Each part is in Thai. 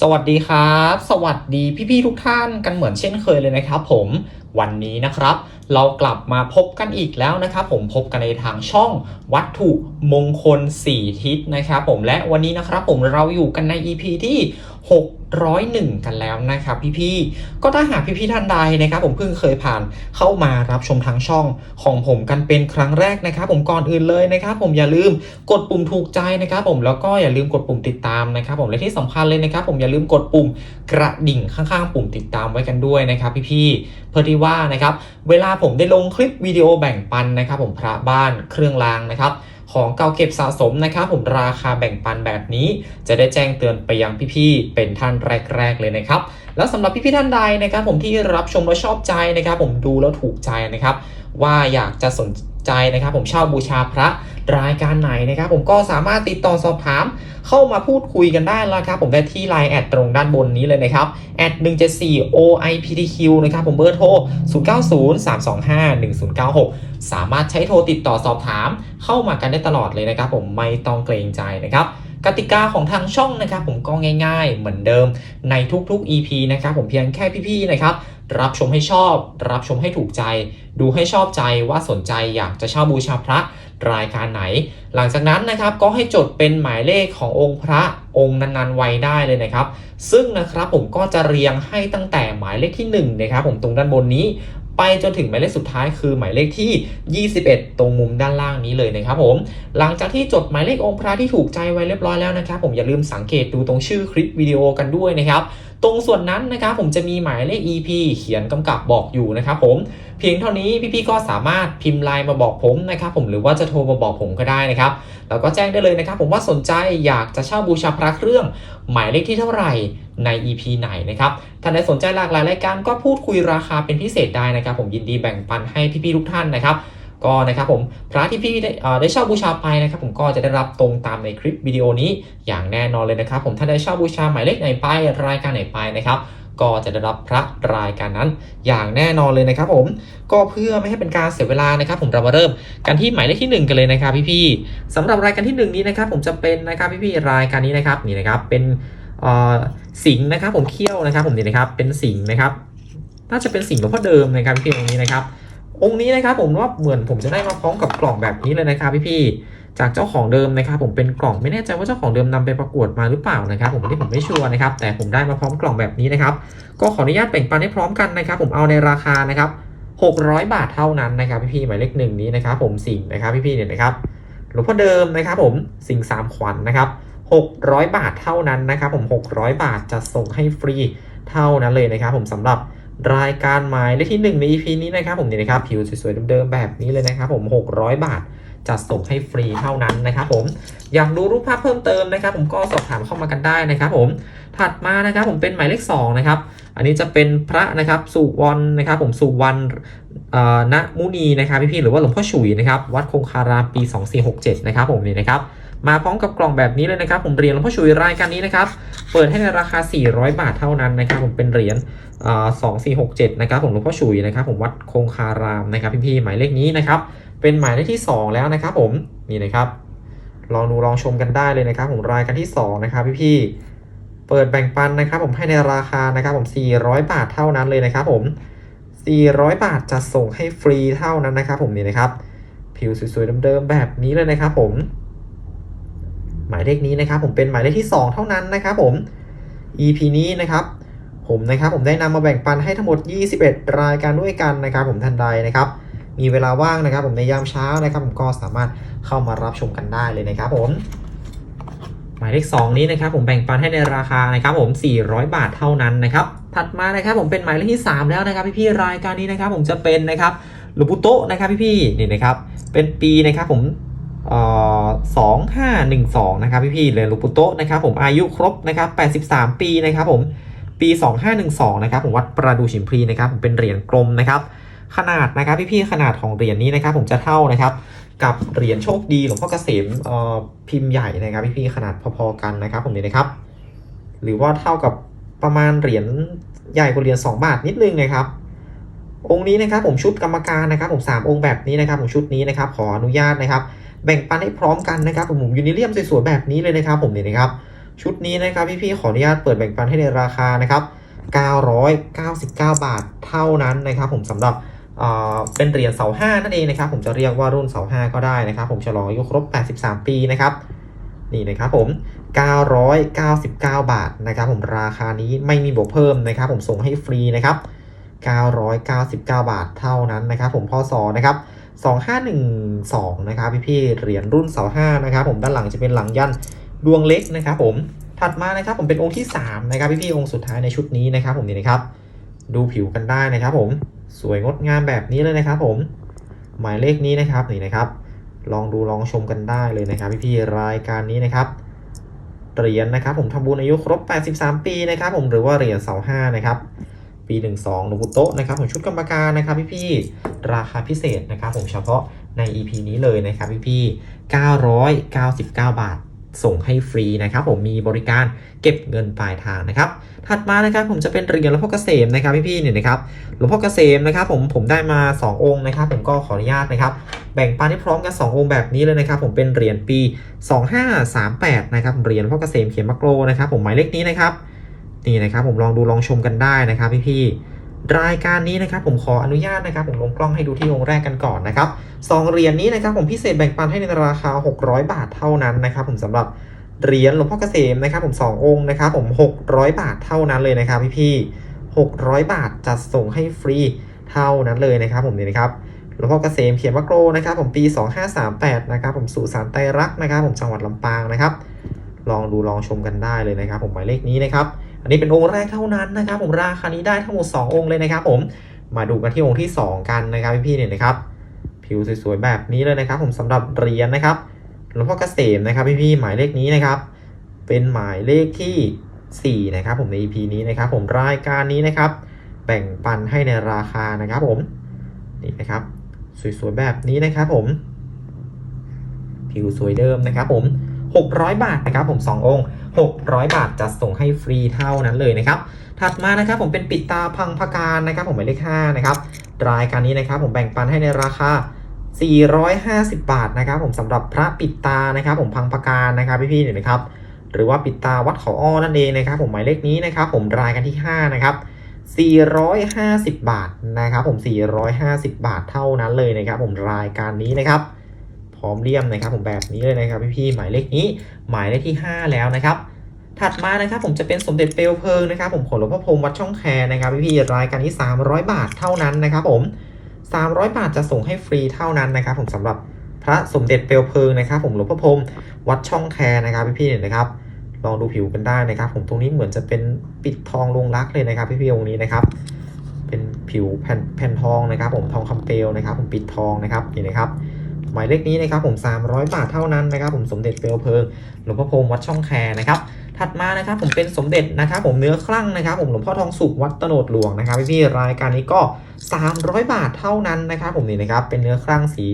สวัสดีครับ สวัสดีพี่ๆทุกท่านกันเหมือนเช่นเคยเลยนะครับผม วันนี้นะครับ เรากลับมาพบกันอีกแล้วนะครับ ผมพบกันในทางช่องวัตถุมงคล 4 ทิศนะครับ ผมและวันนี้นะครับ ผมเราอยู่กันใน EP ที่601 กันแล้วนะครับพี่ๆ ก็ถ้าหากพี่ๆท่านใดนะครับ ผมเพิ่งเคยผ่านเข้ามารับชมทางช่องของผมกันเป็นครั้งแรกนะครับ ผมก่อนอื่นเลยนะครับ ผมอย่าลืมกดปุ่มถูกใจนะครับ ผมแล้วก็อย่าลืมกดปุ่มติดตามนะครับ ผมและที่สำคัญเลยนะครับ ผมอย่าลืมกดปุ่มกระดิ่งข้างๆ ปุ่มติดตามไว้กันด้วยนะครับ พี่ๆ พื่อที่ว่านะครับเวลาผมได้ลงคลิปวิดีโอแบ่งปันนะครับผมพระบ้านเครื่องรางนะครับของเก่าเก็บสะสมนะครับผมราคาแบ่งปันแบบนี้ จะได้แจ้งเตือนไปยังพี่ๆเป็นท่านแรก ๆ เลยนะครับ แล้วสำหรับพี่ๆท่านใดนะครับ ผมที่รับชมแล้วชอบใจนะครับ ผมดูแล้วถูกใจนะครับ ว่าอยากจะสนใจนะครับ ผมเช่าบูชาพระ รายการไหนนะครับ ผมก็สามารถติดต่อสอบถามเข้ามาพูดคุยกันได้แล้วครับ ผมได้ที่ไลน์แอดตรงด้านบนนี้เลยนะครับแอด174 OIPTQ นะครับ ผมเบอร์โทร 0903251096 สามารถใช้โทรติดต่อสอบถามเข้ามากันได้ตลอดเลยนะครับ ผมไม่ต้องเกรงใจนะครับ กติกาของทางช่องนะครับผมก็ง่ายๆ เหมือนเดิมในทุกๆ EP นะครับผมเพียงแค่พี่ๆนะครับรับชมให้ชอบ รับชมให้ถูกใจ ดูให้ชอบใจว่าสนใจอยากจะเช่าบูชาพระรายการไหน หลังจากนั้นนะครับก็ให้จดเป็นหมายเลขขององค์พระ องค์นั้นๆไว้ได้เลยนะครับ ซึ่งนะครับผมก็จะเรียงให้ตั้งแต่หมายเลขที่1นะครับผมตรงด้านบนนี้ไปจนถึงหมายเลขสุดท้ายคือหมายเลขที่ 21 ตรงมุมด้านล่างนี้เลยนะครับผม หลังจากที่จดหมายเลของค์พระที่ถูกใจไว้เรียบร้อยแล้วนะครับ ผมอย่าลืมสังเกตดูตรงชื่อคลิปวิดีโอกันด้วยนะครับตรงส่วนนั้นนะครับผมจะมีหมายเลข EP เขียนกำกับบอกอยู่นะครับผมเพียงเท่านี้พี่ๆก็สามารถพิมพ์ไลน์มาบอกผมนะครับผมหรือว่าจะโทรมาบอกผมก็ได้นะครับแล้วก็แจ้งได้เลยนะครับ ผมว่าสนใจอยากจะเช่าบูชาพระเครื่อง หมายเลขที่เท่าไหร่ใน EP ไหนนะครับท่านใดสนใจหลากหลายรายการก็พูดคุยราคาเป็นพิเศษได้นะครับ ผมยินดีแบ่งปันให้พี่ๆทุกท่านนะครับ ก็นะครับผมพระที่พี่ได้เช่าบูชาไปนะครับผมก็จะได้รับตรงตามในคลิปวิดีโอนี้อย่างแน่นอนเลยนะครับ ผมถ้าได้เช่าบูชาหมายเลขไหนไปรายการไหนไปนะครับก็จะได้รับพระรายการนั้นอย่างแน่นอนเลยนะครับผมก็เพื่อไม่ให้เป็นการเสียเวลานะครับ ผมเรามาเริ่มกันที่หมายเลขที่ 1 กันเลยนะครับพี่ๆสำหรับรายการที่ 1 นี้นะครับ ผมจะเป็นนะครับพี่ๆรายการนี้นะครับนี่นะครับเป็นสิงนะครับผมเขี้ยวนะครับ ผมนี่นะครับเป็นสิงนะครับ น่าจะเป็นสิงหลวงพ่อเดิมนะครับพี่ๆตรงนี้นะครับ องค์นี้นะครับผมว่าเหมือนผมจะได้มาพร้อมกับกล่องแบบนี้เลยนะครับพี่ๆจากเจ้าของเดิมนะครับ ผมเป็นกล่องไม่แน่ใจว่าเจ้าของเดิมนำไปประกวดมาหรือเปล่านะครับ ผมอันนี้ผมไม่ชัวร์นะครับ แต่ผมได้มาพร้อมกล่องแบบนี้นะครับ ก็ขออนุญาตแบ่งปันให้พร้อมกันนะครับ ผมเอาในราคานะครับ600 บาทเท่านั้นนะครับพี่ๆหมายเลขหนึ่งนี้นะครับ ผมสิงนะครับพี่ๆเนี่ยนะครับหลวงพ่อเดิมนะครับผมสิงสามขวัญนะครับ600 บาทเท่านั้นนะครับ ผม 600 บาทจะส่งให้ฟรีเท่านั้นเลยนะครับ ผมสำหรับ รายการหมายเลขที่ 1 ใน EP นี้นะครับผมนี่นะครับผิวสวยๆเดิมๆแบบนี้เลยนะครับผม 600 บาทจะส่งให้ฟรีเท่านั้นนะครับผมอยากดูรูปภาพเพิ่มเติมนะครับ ผมก็สอบถามเข้ามากันได้นะครับ ผมถัดมานะครับผมเป็นหมายเลข2นะครับอันนี้จะเป็นพระนะครับสุวรรณนะครับผมสุวรรณณมุนีนะครับพี่ๆหรือว่าหลวงพ่อฉุยนะครับวัดคงคารามปี 2467 นะครับผมนี่นะครับ มาพร้อมกับกล่องแบบนี้เลยนะครับ ผมเหรียญหลวงพ่อฉุยรายการนี้นะครับ เปิดให้ในราคา 400 บาทเท่านั้นนะครับ ผมเป็นเหรียญสองสี่หกเจ็ดนะครับผมหลวงพ่อฉุยนะครับ ผมวัดคงคารามนะครับพี่ๆหมายเลขนี้นะครับ เป็นหมายเลขที่ 2 แล้วนะครับ ผมนี่นะครับลองดูลองชมกันได้เลยนะครับ ผมรายการที่ 2 นะครับพี่ๆเปิดแบ่งปันนะครับ ผมให้ในราคานะครับ ผม 400 บาทเท่านั้นเลยนะครับ ผม 400 บาทจะส่งให้ฟรีเท่านั้นนะครับ ผมนี่นะครับ ผิวสวยๆเดิมๆแบบนี้เลยนะครับ ผม หมายเลขนี้นะครับผมเป็นหมายเลขที่ 2 เท่านั้นนะครับผม EP นี้นะครับผมนะครับผมได้นำมาแบ่งปันให้ทั้งหมด 21 รายการด้วยกันนะครับ ผมทันใดนะครับ มีเวลาว่างนะครับ ผมในยามเช้านะครับ ผมก็สามารถเข้ามารับชมกันได้เลยนะครับ ผม หมายเลข 2 นี้นะครับ ผมแบ่งปันให้ในราคานะครับ ผม 400 บาทเท่านั้นนะครับ ถัดมานะครับ ผมเป็นหมายเลขที่ 3 แล้วนะครับ พี่ๆรายการนี้นะครับ ผมจะเป็นนะครับลวงปู่โตะนะครับพี่ๆนี่นะครับ เป็นปีนะครับผม สองห้าหนึ่งสองนะครับพี่ๆเลยหลวงปู่โตะนะครับผมอายุครบนะครับแปดสิบสามปีนะครับผมปี 2512 นะครับผมวัดประดูฉิมพลีนะครับผมเป็นเหรียญกลมนะครับ ขนาดนะครับพี่ๆขนาดของเหรียญนี้นะครับ ผมจะเท่านะครับกับเหรียญโชคดีหลวงพ่อเกษมพิมพ์ใหญ่นะครับพี่ๆขนาดพอๆกันนะครับ ผมนี่นะครับ หรือว่าเท่ากับประมาณเหรียญใหญ่กว่าเหรียญ2 บาทนิดนึงนะครับองค์นี้นะครับผมชุดกรรมการนะครับ ผม3องค์แบบนี้นะครับ ผมชุดนี้นะครับ ขออนุญาตนะครับ แบ่งปันให้พร้อมกันนะครับผมยูนิเลียมสวยๆแบบนี้เลยนะครับผมนี่นะครับชุดนี้นะครับพี่ๆขออนุญาตเปิดแบ่งปันให้ในราคานะครับ999 บาทเท่านั้นนะครับผมสำหรับเอ่อเป็นเหรียญเสาห้านั่นเองนะครับผมจะเรียกว่ารุ่นเสาห้าก็ได้นะครับผมฉลองอายุครบ 83 ปีนะครับนี่นะครับผม 999 บาทนะครับผมราคานี้ไม่มีบวกเพิ่มนะครับผมส่งให้ฟรีนะครับ 999 บาทเท่านั้นนะครับผมพ่อสอนะครับ 2512 นะครับพี่ๆเหรียญรุ่นเสาห้านะครับผมด้านหลังจะเป็นหลังยันดวงเล็กนะครับผมถัดมานะครับผมเป็นองค์ที่ 3 นะครับพี่ๆองค์สุดท้ายในชุดนี้นะครับผมนี่นะครับ ดูผิวกันได้นะครับผมสวยงดงามแบบนี้เลยนะครับผมหมายเลขนี้นะครับนี่นะครับลองดูลองชมกันได้เลยนะครับพี่ๆรายการนี้นะครับเหรียญนะครับผมทำบุญอายุครบ 83 ปีนะครับผมหรือว่าเหรียญเสาห้านะครับ ปี 12หลวงปู่โต๊ะนะครับผมชุดกรรมการนะครับ พี่ๆราคาพิเศษนะครับผมเฉพาะใน EP นี้เลยนะครับพี่ๆ999 บาท ส่งให้ฟรีนะครับผมมีบริการเก็บเงินปลายทางนะครับ ถัดมานะครับผมจะเป็นเหรียญหลวงพ่อเกษมนะครับพี่ๆเนี่ยนะครับหลวงพ่อเกษมนะครับผมผมได้มา 2 องค์นะครับผมก็ขออนุญาตนะครับแบ่งปันให้พร้อมกัน 2 องค์แบบนี้เลยนะครับ ผมเป็นเหรียญปี 2538นะครับเหรียญหลวงพ่อเกษมเขียนมักโลนะครับผมหมายเลขนี้นะครับ นี่นะครับผมลองดูลองชมกันได้นะครับพี่ๆรายการนี้นะครับผมขออนุญาตนะครับผมลงกล้องให้ดูที่องค์แรกกันก่อนนะครับสองเหรียญนี้นะครับผมพิเศษแบ่งปันให้ในราคา 600 บาทเท่านั้นนะครับผมสำหรับเหรียญหลวงพ่อเกษมนะครับผมสององค์นะครับผม600 บาทเท่านั้นเลยนะครับพี่ๆ600 บาทจัดส่งให้ฟรีเท่านั้นเลยนะครับผมนี่นะครับหลวงพ่อเกษมเขียนว่าโกรนะครับผมปี 2538นะครับผมสุสานไตรรักษ์นะครับผมจังหวัดลำปางนะครับ ลองดูลองชมกันได้เลยนะครับ ผมหมายเลขนี้นะครับ อันนี้เป็นองค์แรกเท่านั้นนะครับผมราคานี้ได้ทั้งหมด 2 องค์เลยนะครับผมมาดูกันที่องค์ที่ 2 กันนะครับพี่ๆเนี่ยนะครับผิวสวยๆแบบนี้เลยนะครับผมสำหรับเหรียญนะครับหลวงพ่อเกษมนะครับพี่ๆหมายเลขนี้นะครับ เป็นหมายเลขที่ 4 นะครับผมใน EP นี้นะครับผมรายการนี้นะครับ แบ่งปันให้ในราคานะครับผมนี่นะครับสวยๆแบบนี้นะครับผม ผิวสวยเดิมนะครับผม 600 บาทนะครับผม 2 องค์ 600 บาทจะส่งให้ฟรีเท่านั้นเลยนะครับ ถัดมานะครับผมเป็นปิดตาพังพการนะครับ ผมหมายเลข5นะครับรายการนี้นะครับผมแบ่งปันให้ในราคา 450 บาทนะครับ ผมสำหรับพระปิดตานะครับ ผมพังพการนะครับพี่ๆเนี่ยนะครับ หรือว่าปิดตาวัดเขาอ้อนั่นเองนะครับ ผมหมายเลขนี้นะครับ ผมรายกันที่ 5 นะครับ450 บาทนะครับ ผม 450 บาทเท่านั้นเลยนะครับ ผมรายการนี้นะครับ ร้อมเลี่ยมนะครับผมแบบนี้เลยนะครับพี่ๆหมายเลขนี้หมายเลขที่ 5 แล้วนะครับถัดมานะครับผมจะเป็นสมเด็จเปลวเพลิงนะครับผมของหลวงพ่อพรมวัดช่องแคนะครับพี่ๆรายการนี้300 บาทเท่านั้นนะครับผม 300 บาทจะส่งให้ฟรีเท่านั้นนะครับผมสำหรับพระสมเด็จเปลวเพลิงนะครับผมหลวงพ่อพรมวัดช่องแคนะครับพี่ๆเนี่ยนะครับลองดูผิวกันได้นะครับ ผมตรงนี้เหมือนจะเป็นปิดทองลงรักเลยนะครับพี่ๆองค์นี้นะครับเป็นผิวแผ่นแผ่นทองนะครับ ผมทองคำเปลวนะครับ ผมปิดทองนะครับนี่นะครับ หมายเลขนี้นะครับผม 300 บาทเท่านั้นนะครับผมสมเด็จเปลวเพลิงหลวงพ่อพรมวัดช่องแคนะครับถัดมานะครับผมเป็นสมเด็จนะครับผมเนื้อคลั่งนะครับผมหลวงพ่อทองสุกวัดตโนดหลวงนะครับพี่ๆรายการนี้ก็ 300 บาทเท่านั้นนะครับผมนี่นะครับเป็นเนื้อคลั่งสี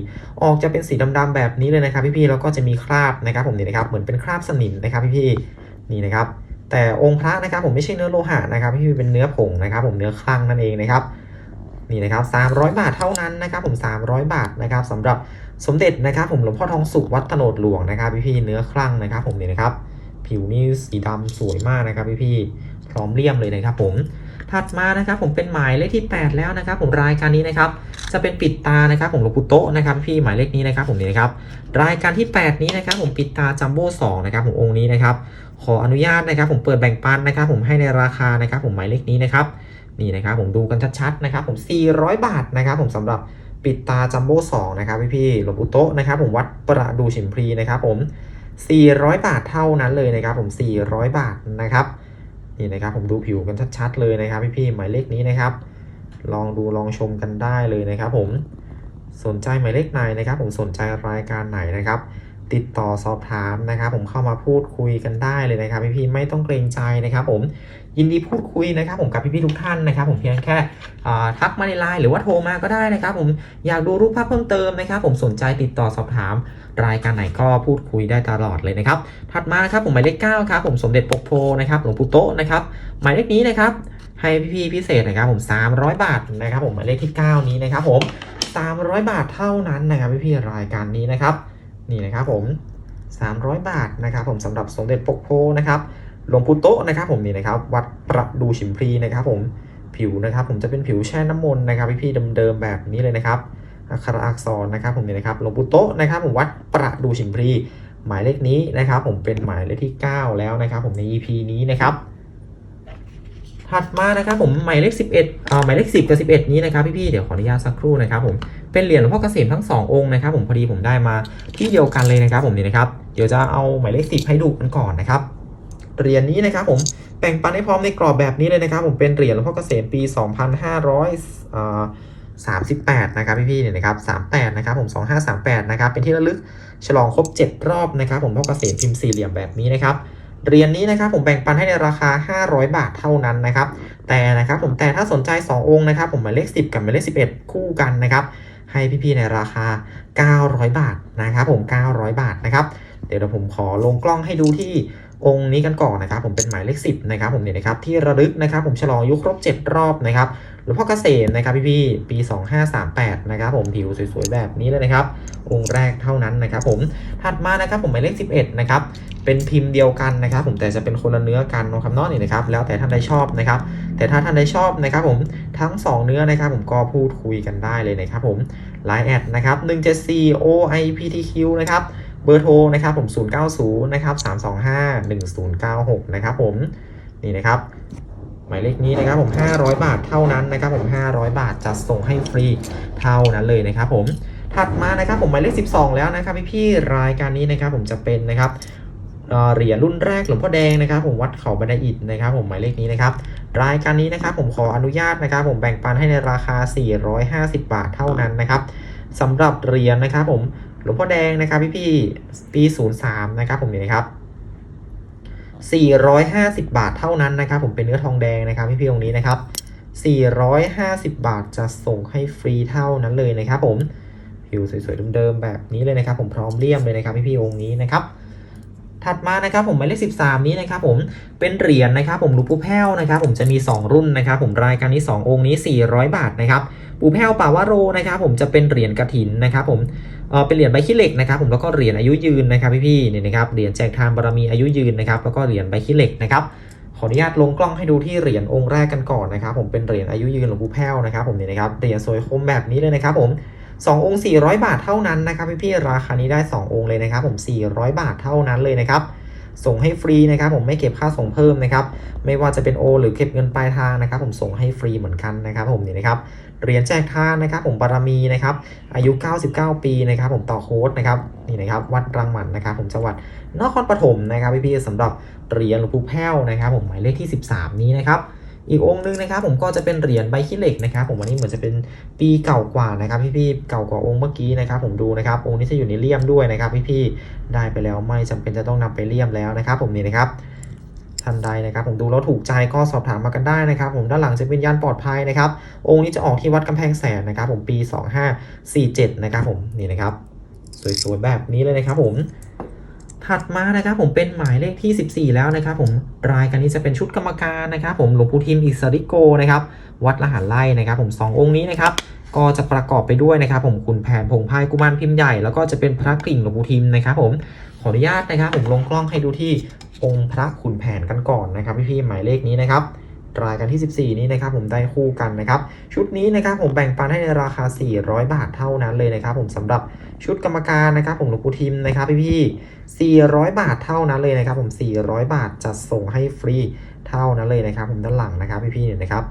ออกจะเป็นสีดำๆแบบนี้เลยนะครับพี่ๆแล้วก็จะมีคราบนะครับผมนี่นะครับเหมือนเป็นคราบสนิมนะครับพี่ๆนี่นะครับแต่องค์พระนะครับผมไม่ใช่เนื้อโลหะนะครับพี่ๆเป็นเนื้อผงนะครับผมเนื้อคลั่งนั่นเองนะครับ นี่นะครับ300 บาทเท่านั้นนะครับผม300 บาทนะครับสำหรับสมเด็จนะครับผมหลวงพ่อทองสุกวัดตโนหลวงนะครับพี่ๆเนื้อคลั่งนะครับผมนี่นะครับผิวนี่สีดำสวยมากนะครับพี่ๆพร้อมเลี่ยมเลยนะครับผมถัดมานะครับผมเป็นหมายเลขที่ 8 แล้วนะครับ ผมรายการนี้นะครับจะเป็นปิดตานะครับผมหลวงปู่โตนะครับพี่หมายเลขนี้นะครับผมนี่นะครับรายการที่ 8 นี้นะครับผมปิดตาจัมโบ้2นะครับผมองค์นี้นะครับขออนุญาตนะครับผมเปิดแบ่งปันนะครับผมให้ในราคานะครับผมหมายเลขนี้นะครับ นี่นะครับผมดูกันชัดๆนะครับผม400 บาทนะครับผมสำหรับปิดตาจัมโบ้2นะครับพี่ๆหลวงปู่โตะนะครับผมวัดประดูฉิมพลีนะครับผม 400 บาทเท่านั้นเลยนะครับผม 400 บาทนะครับนี่นะครับผมดูผิวกันชัดๆเลยนะครับพี่ๆหมายเลขนี้นะครับ ลองดูลองชมกันได้เลยนะครับผมสนใจหมายเลขไหนนะครับ ผมสนใจรายการไหนนะครับ ติดต่อสอบถามนะครับ ผมเข้ามาพูดคุยกันได้เลยนะครับ พี่ๆไม่ต้องเกรงใจนะครับ ผม ยินดีพูดคุยนะครับผมกับพี่ๆทุกท่านนะครับ ผมเพียงแค่ทักมาในไลน์หรือว่าโทรมาก็ได้นะครับ ผมอยากดูรูปภาพเพิ่มเติมนะครับ ผมสนใจติดต่อสอบถามรายการไหนก็พูดคุยได้ตลอดเลยนะครับ ถัดมาครับผมหมายเลข9ครับผมสมเด็จปกโพนะครับหลวงปู่โตนะครับหมายเลขนี้นะครับให้พี่ๆพิเศษนะครับผม 300 บาทนะครับ ผมหมายเลขที่ 9 นี้นะครับ ผม 300 บาทเท่านั้นนะครับพี่ๆรายการนี้นะครับ นี่นะครับผม 300 บาทนะครับ ผมสำหรับสมเด็จปกโพนะครับ หลวงปู่โตะนะครับผมนี่นะครับวัดประดูฉิมพลีนะครับผมผิวนะครับผมจะเป็นผิวแช่น้ำมนต์นะครับพี่ๆเดิมๆแบบนี้เลยนะครับอักขรอักษรนะครับผมนี่นะครับหลวงปู่โตะนะครับผมวัดประดูฉิมพลีหมายเลขนี้นะครับผมเป็นหมายเลขที่ 9 แล้วนะครับผมใน EP นี้นะครับถัดมานะครับผมหมายเลข 11เอ่อหมายเลข 10 กับ 11 นี้นะครับพี่ๆเดี๋ยวขออนุญาตสักครู่นะครับผมเป็นเหรียญหลวงพ่อเกษมทั้ง 2 องค์นะครับผมพอดีผมได้มาที่เดียวกันเลยนะครับผมนี่นะครับเดี๋ยวจะเอาหมายเลข 10 ให้ดูกันก่อนนะครับ เหรียญนี้นะครับผมแบ่งปันให้พร้อมในกรอบแบบนี้เลยนะครับ ผมเป็นเหรียญหลวงพ่อเกษมปี 2500อ่า38 นะครับพี่ๆเนี่ยนะครับ38 นะครับผม 2538 นะครับ เป็นที่ระลึกฉลองครบ 7 รอบนะครับ ผมพ่อเกษมพิมพ์สี่เหลี่ยมแบบนี้นะครับเหรียญนี้นะครับผมแบ่งปันให้ในราคา 500 บาทเท่านั้นนะครับ แต่นะครับผมแต่ถ้าสนใจ 2 องค์นะครับ ผมหมายเลข 10 กับหมายเลข 11 คู่กันนะครับ ให้พี่ๆในราคา 900 บาทนะครับ ผม 900 บาทนะครับ เดี๋ยวผมขอลงกล้องให้ดูที่ องค์นี้กันก่อนนะครับ ผมเป็นหมายเลข10นะครับ ผมเนี่ยนะครับที่ระลึกนะครับ ผมฉลองยุครบ 7 รอบนะครับหลวงพ่อเกษมนะครับพี่ๆปี 2538นะครับผมผิวสวยๆแบบนี้เลยนะครับ องค์แรกเท่านั้นนะครับ ผมถัดมานะครับผมหมายเลข11นะครับเป็นพิมพ์เดียวกันนะครับ ผมแต่จะเป็นคนละเนื้อกันนะครับนาะนี่นะครับ แล้วแต่ท่านใดชอบนะครับ แต่ถ้าท่านใดชอบนะครับ ผมทั้ง 2 เนื้อนะครับ ผมก็พูดคุยกันได้เลยนะครับ ผมไลน์แอดนะครับ174 OIPTQ นะครับ เบอร์โทรนะครับผม 090นะครับ325 1096 นะครับผมนี่นะครับหมายเลขนี้นะครับผม 500 บาทเท่านั้นนะครับผม 500 บาทจะส่งให้ฟรีเท่านั้นเลยนะครับผมถัดมานะครับผมหมายเลข 12 แล้วนะครับพี่ๆรายการนี้นะครับผมจะเป็นนะครับเอ่อเหรียญรุ่นแรกหลวงพ่อแดงนะครับ ผมวัดเขาบันไดอิฐนะครับ ผมหมายเลขนี้นะครับรายการนี้นะครับผมขออนุญาตนะครับ ผมแบ่งปันให้ในราคา 450 บาทเท่านั้นนะครับสำหรับเหรียญนะครับผม หลวงพ่อแดงนะครับพี่พี่ปี03นะครับผมนี่นะครับ450บาทเท่านั้นนะครับ ผมเป็นเนื้อทองแดงนะครับพี่พี่ตรงนี้นะครับ450บาทจะส่งให้ฟรีเท่านั้นเลยนะครับ ผมผิวสวยๆเดิมๆแบบนี้เลยนะครับ ผมพร้อมเลี่ยมเลยนะครับพี่พี่องค์นี้นะครับ ถัดมานะครับผมหมายเลข13 นี้นะครับผมเป็นเหรียญนะครับผมหลวงปู่แพ้วนะครับผมจะมี 2 รุ่นนะครับผมรายการนี้ 2 องค์นี้ 400 บาทนะครับปู่แพ้วป่าวโรนะครับผมจะเป็นเหรียญกระถินนะครับผมเออเป็นเหรียญใบขี้เหล็กนะครับผมแล้วก็เหรียญอายุยืนนะครับพี่ๆเนี่ยนะครับเหรียญแจกทานบารมีอายุยืนนะครับแล้วก็เหรียญใบขี้เหล็กนะครับขออนุญาตลงกล้องให้ดูที่เหรียญองค์แรกกันก่อนนะครับผมเป็นเหรียญอายุยืนหลวงปู่แพ้วนะครับผมเนี่ยนะครับเหรียญสวยคมแบบนี้เลยนะครับผม 2 องค์ 400 บาทเท่านั้นนะครับพี่ๆราคานี้ได้ 2 องค์เลยนะครับผม 400 บาทเท่านั้นเลยนะครับส่งให้ฟรีนะครับผมไม่เก็บค่าส่งเพิ่มนะครับไม่ว่าจะเป็นโอหรือเก็บเงินปลายทางนะครับ ผมส่งให้ฟรีเหมือนกันนะครับ ผมนี่นะครับเหรียญแจกทานนะครับ ผมบารมีนะครับอายุ 99 ปีนะครับ ผมต่อโค้ดนะครับนี่นะครับวัดรังหมันนะครับ ผมจังหวัดนครปฐมนะครับพี่ๆสำหรับเหรียญหลวงปู่แพ้วนะครับ ผมหมายเลขที่ 13 นี้นะครับ อีกองค์หนึงนะครับผมก็จะเป็นเหรียญใบขี้เหล็กนะครับผมวันนี้เหมือนจะเป็นปีเก่ากว่านะครับพี่ๆเก่ากว่าองค์เมื่อกี้นะครับผมดูนะครับองค์นี้จะอยู่ในเลี่ยมด้วยนะครับพี่ๆได้ไปแล้วไม่จำเป็นจะต้องนำไปเลี่ยมแล้วนะครับผมนี่นะครับท่านใดนะครับผมดูแล้วถูกใจก็สอบถามมากันได้นะครับ ผมด้านหลังจะเป็นยันปลอดภัยนะครับ องค์นี้จะออกที่วัดกำแพงแสนนะครับ ผมปี 2547 นะครับผมนี่นะครับสวยๆแบบนี้เลยนะครับผม ถัดมานะครับผมเป็นหมายเลขที่ 14 แล้วนะครับผมรายการนี้จะเป็นชุดกรรมการนะครับผมหลวงปู่ทิมอิสริโกนะครับวัดละหันไล่นะครับผม2องค์นี้นะครับก็จะประกอบไปด้วยนะครับ ผมคุณแผนพงพายกุมารพิมพ์ใหญ่แล้วก็จะเป็นพระกริ่งหลวงปู่ทิมนะครับผมขออนุญาตนะครับ ผมลงกล้องให้ดูที่องค์พระขุนแผนกันก่อนนะครับพี่ๆหมายเลขนี้นะครับรายการที่ 14 นี้นะครับผมได้คู่กันนะครับ ชุดนี้นะครับผมแบ่งปันให้ในราคา 400 บาทเท่านั้นเลยนะครับ ผมสำหรับ ชุดกรรมการนะครับผมหลวงปู่ทิมนะครับพี่ๆ400 บาทเท่านั้นเลยนะครับ ผม 400 บาทจะส่งให้ฟรีเท่านั้นเลยนะครับ ผมด้านหลังนะครับพี่ๆเนี่ยนะครับ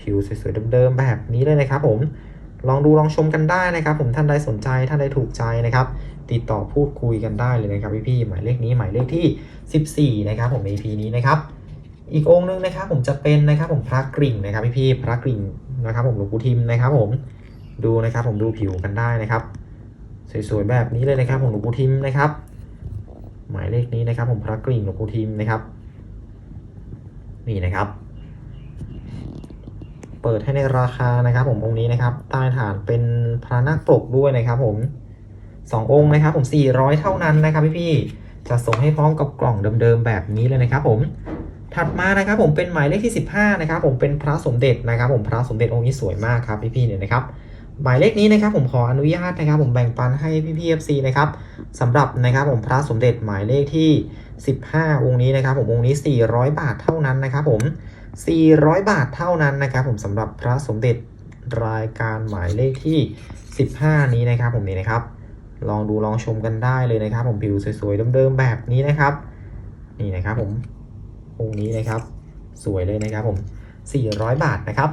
ผิวสวยๆเดิมๆแบบนี้เลยนะครับ ผมลองดูลองชมกันได้นะครับ ผมท่านใดสนใจท่านใดถูกใจนะครับ ติดต่อพูดคุยกันได้เลยนะครับพี่ๆหมายเลขนี้หมายเลขที่ 14 นะครับ ผม EP นี้นะครับอีกองค์หนึงนะครับผมจะเป็นนะครับผมพระกริ่งนะครับพี่ๆพระกริ่งนะครับ ผมหลวงปู่ทิมนะครับ ผมดูนะครับผมดูผิวกันได้นะครับ สวยๆแบบนี้เลยนะครับผมหลวงปู่ทิมนะครับ หมายเลขนี้นะครับผมพระกริ่งหลวงปู่ทิมนะครับ นี่นะครับ เปิดให้ในราคานะครับผมองค์นี้นะครับใต้ฐานเป็นพระนาคปลกด้วยนะครับ ผมสององค์นะครับ ผม400 เท่านั้นนะครับพี่ๆจะส่งให้พร้อมกับกล่องเดิมๆแบบนี้เลยนะครับ ผมถัดมานะครับผมเป็นหมายเลขที่ 15 นะครับ ผมเป็นพระสมเด็จนะครับ ผมพระสมเด็จองค์นี้สวยมากครับพี่ๆเนี่ยนะครับ หมายเลขนี้นะครับผมขออนุญาตนะครับ ผมแบ่งปันให้พี่พีเอฟซีนะครับสำหรับนะครับผมพระสมเด็จหมายเลขที่ 15 องค์นี้นะครับผมองค์นี้ 400 บาทเท่านั้นนะครับผม 400 บาทเท่านั้นนะครับผมสำหรับพระสมเด็จรายการหมายเลขที่ 15 นี้นะครับผมนี่นะครับ ลองดูลองชมกันได้เลยนะครับ ผมผิวสวยๆเดิมๆแบบนี้นะครับ นี่นะครับผมองค์นี้นะครับ สวยเลยนะครับผม 400 บาทนะครับ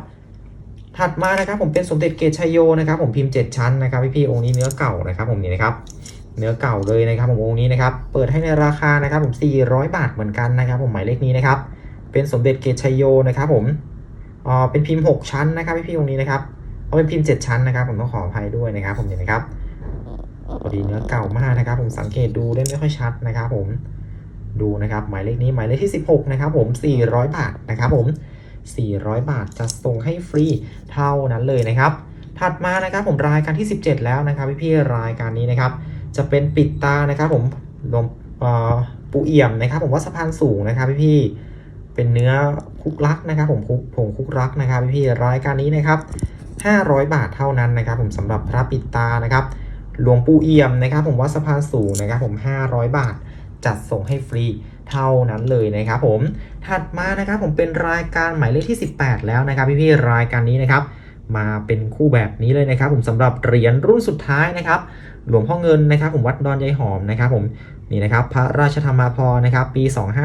ถัดมานะครับผมเป็นสมเด็จเกตชัยโยนะครับ ผมพิมพ์ 7 ชั้นนะครับพี่ๆองค์นี้เนื้อเก่านะครับ ผมนี่นะครับ เนื้อเก่าเลยนะครับ ผมองค์นี้นะครับ เปิดให้ในราคานะครับ ผม 400 บาทเหมือนกันนะครับ ผมหมายเลขนี้นะครับ เป็นสมเด็จเกตชัยโยนะครับ ผมอ่าเป็นพิมพ์ 6 ชั้นนะครับพี่ๆองค์นี้นะครับเอาเป็นพิมพ์ 7 ชั้นนะครับ ผมต้องขออภัยด้วยนะครับ ผมนี่นะครับพอดีเนื้อเก่ามากนะครับ ผมสังเกตดูได้ไม่ค่อยชัดนะครับ ผมดูนะครับ หมายเลขนี้หมายเลขที่ 16 นะครับ ผม 400 บาทนะครับ ผม 400 บาทจะส่งให้ฟรีเท่านั้นเลยนะครับ ถัดมานะครับผมรายการที่ 17 แล้วนะครับพี่ๆรายการนี้นะครับ จะเป็นปิดตานะครับผมลมปูเอี่ยมนะครับ ผมว่าสะพานสูงนะครับพี่ๆเป็นเนื้อคุกรักนะครับ ผมคุกผงคุกรักนะครับพี่ๆรายการนี้นะครับ 500 บาทเท่านั้นนะครับ ผมสำหรับพระปิดตานะครับหลวงปู่เอี่ยมนะครับ ผมว่าสะพานสูงนะครับ ผม 500 บาท จัดส่งให้ฟรี เท่านั้นเลยนะครับผมถัดมานะครับผมเป็นรายการหมายเลขที่ 18 แล้วนะครับพี่ๆรายการนี้นะครับมาเป็นคู่แบบนี้เลยนะครับ ผมสำหรับเหรียญรุ่นสุดท้ายนะครับ หลวงพ่อเงินนะครับ ผมวัดดอนยายหอมนะครับ ผมนี่นะครับ พระราชธรรมาภรนะครับ ปี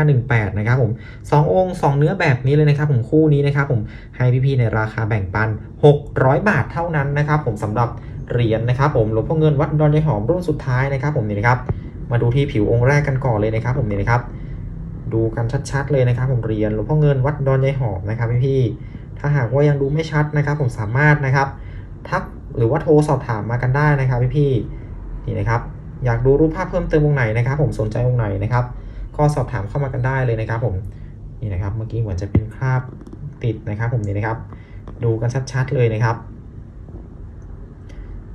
2518 นะครับ ผมสององค์สองเนื้อแบบนี้เลยนะครับ ผมคู่นี้นะครับ ผมให้พี่ๆในราคาแบ่งปัน 600 บาทเท่านั้นนะครับ ผมสำหรับเหรียญนะครับ ผมหลวงพ่อเงินวัดดอนยายหอมรุ่นสุดท้ายนะครับ ผมนี่นะครับ มาดูที่ผิวองค์แรกกันก่อนเลยนะครับ ผมนี่นะครับ ดูกันชัดๆเลยนะครับผมเรียญหลวงพ่อเงินวัดดอนยายหอมนะครับพี่ๆถ้าหากว่ายังดูไม่ชัดนะครับ ผมสามารถนะครับ ทักหรือว่าโทรสอบถามมากันได้นะครับพี่ๆนี่นะครับ อยากดูรูปภาพเพิ่มเติมองไหนนะครับ ผมสนใจองไหนนะครับ ก็สอบถามเข้ามากันได้เลยนะครับ ผมนี่นะครับ เมื่อกี้เหมือนจะเป็นคราบติดนะครับ ผมนี่นะครับ ดูกันชัดๆเลยนะครับ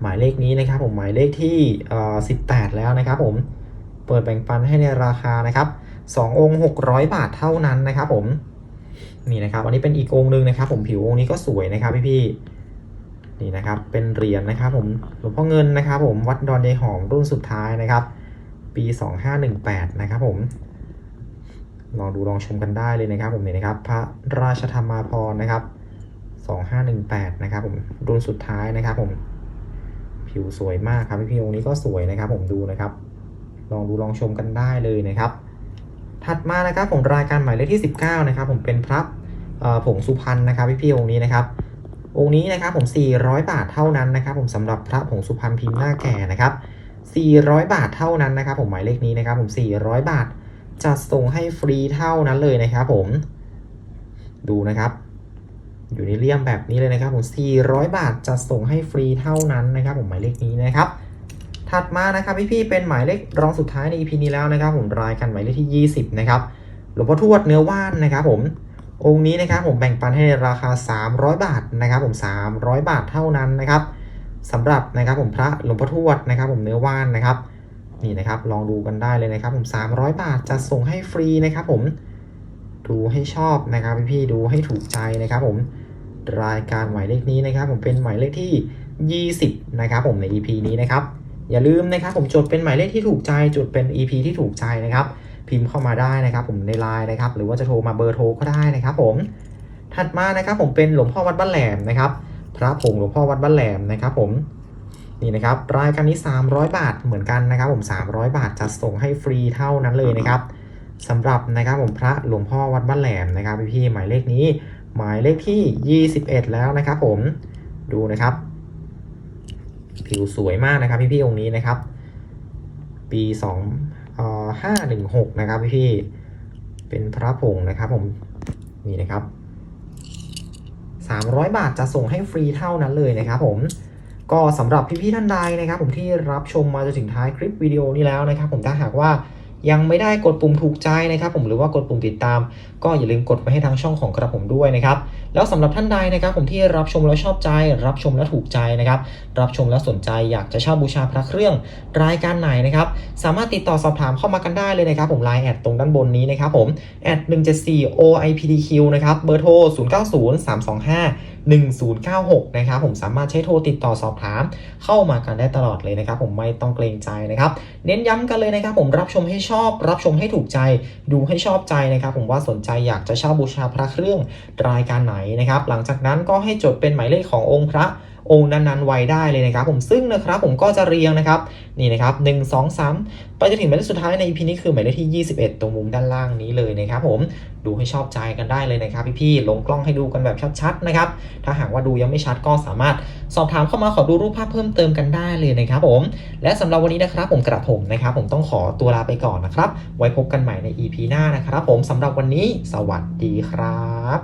หมายเลขนี้นะครับ ผมหมายเลขที่18แล้วนะครับ ผมเปิดแบ่งปันให้ในราคานะครับ 2 องค์ 600 บาทเท่านั้นนะครับผมนี่นะครับอันนี้เป็นอีกองค์หนึงนะครับ ผมผิวองค์นี้ก็สวยนะครับพี่ๆนี่นะครับเป็นเหรียญนะครับผมหลวงพ่อเงินนะครับ ผมวัดดอนยายหอมรุ่นสุดท้ายนะครับ ปี 2518 นะครับผมลองดูลองชมกันได้เลยนะครับ ผมนี่นะครับ พระราชธรรมาภรณ์นะครับ 2518 นะครับผมรุ่นสุดท้ายนะครับ ผมผิวสวยมากครับพี่ๆองค์นี้ก็สวยนะครับ ผมดูนะครับ ลองดูลองชมกันได้เลยนะครับ ถัดมานะครับผมรายการหมายเลขที่ 19นะครับผมเป็นพระผงสุพรรณนะครับพี่พี่ๆองค์นี้นะครับองค์นี้นะครับผม 400 บาทเท่านั้นนะครับผมสำหรับพระผงสุพรรณพิมพ์หน้าแก่นะครับ 400 บาทเท่านั้นนะครับ ผมหมายเลขนี้นะครับ ผม 400 บาทจัดส่งให้ฟรีเท่านั้นเลยนะครับผมดูนะครับ อยู่ในเลี่ยมแบบนี้เลยนะครับ ผม 400 บาทจัดส่งให้ฟรีเท่านั้นนะครับ ผมหมายเลขนี้นะครับ ถัดมานะครับพี่ๆเป็นหมายเลขรองสุดท้ายใน EP นี้แล้วนะครับผมรายกันหมายเลขที่ 20 นะครับหลวงพ่อทวดเนื้อว่านนะครับผมองค์นี้นะครับผมแบ่งปันให้ราคา 300 บาทนะครับผม 300 บาทเท่านั้นนะครับสำหรับนะครับผมพระหลวงพ่อทวดนะครับ ผมเนื้อว่านนะครับนี่นะครับลองดูกันได้เลยนะครับ ผม 300 บาทจะส่งให้ฟรีนะครับ ผมดูให้ชอบนะครับพี่ๆดูให้ถูกใจนะครับผมรายการหมายเลขนี้นะครับ ผมเป็นหมายเลขที่ 20 นะครับ ผมใน EP นี้นะครับ อย่าลืมนะครับผมจดเป็นหมายเลขที่ถูกใจจดเป็น EP ที่ถูกใจนะครับ พิมพ์เข้ามาได้นะครับ ผมในไลน์นะครับ หรือว่าจะโทรมาเบอร์โทรก็ได้นะครับ ผมถัดมานะครับ ผมเป็นหลวงพ่อวัดบ้านแหลมนะครับ พระผงหลวงพ่อวัดบ้านแหลมนะครับ ผมนี่นะครับรายการนี้ 300 บาทเหมือนกันนะครับ ผม 300 บาทจะส่งให้ฟรีเท่านั้นเลยนะครับสำหรับนะครับผมพระหลวงพ่อวัดบ้านแหลมนะครับพี่ๆหมายเลขนี้หมายเลขที่ 21 แล้วนะครับ ผมดูนะครับ ผิวสวยมากนะครับ พี่พี่ๆองค์นี้นะครับ ปีสองห้าหนึ่งหกนะครับพี่พี่ๆเป็นพระผงนะครับผมนี่นะครับ300 บาทจะส่งให้ฟรีเท่านั้นเลยนะครับผมก็สำหรับพี่ๆท่านใดนะครับ ผมที่รับชมมาจนถึงท้ายคลิปวิดีโอนี้แล้วนะครับ ผมถ้าหากว่า ยังไม่ได้กดปุ่มถูกใจนะครับผมหรือว่ากดปุ่มติดตาม ก็อย่าลืมกดไว้ให้ทางช่องของกระผมด้วยนะครับแล้วสำหรับท่านใดนะครับผมที่รับชมแล้วชอบใจ รับชมแล้วถูกใจนะครับรับชมแล้วสนใจอยากจะเช่าบูชาพระเครื่องรายการไหนนะครับสามารถติดต่อสอบถามเข้ามากันได้เลยนะครับผมไลน์แอดตรงด้านบนนี้นะครับผมแอด174 OIPDQ นะครับเบอร์โทร090 325 1096 นะครับผมสามารถใช้โทรติดต่อสอบถาม เข้ามากันได้ตลอดเลยนะครับ ผมไม่ต้องเกรงใจนะครับ เน้นย้ำกันเลยนะครับ ผมรับชมให้ชอบ รับชมให้ถูกใจ ดูให้ชอบใจนะครับ ผมว่าสนใจอยากจะเช่าบูชาพระเครื่องรายการไหนนะครับ หลังจากนั้นก็ให้จดเป็นหมายเลขขององค์พระ องค์นั้นๆไว้ได้เลยนะครับ ผมซึ่งนะครับผมก็จะเรียงนะครับนี่นะครับ1 2 3ไปจนถึงหมายเลขสุดท้ายใน EP นี้คือหมายเลขที่ 21 ตรงมุมด้านล่างนี้เลยนะครับผมดูให้ชอบใจกันได้เลยนะครับ พี่ๆลงกล้องให้ดูกันแบบชัดๆนะครับถ้าหากว่าดูยังไม่ชัดก็สามารถสอบถามเข้ามาขอดูรูปภาพเพิ่มเติมกันได้เลยนะครับผมและสำหรับวันนี้นะครับผมกระผมนะครับผมต้องขอตัวลาไปก่อนนะครับ ไว้พบกันใหม่ใน EP หน้านะครับผมสำหรับวันนี้สวัสดีครับ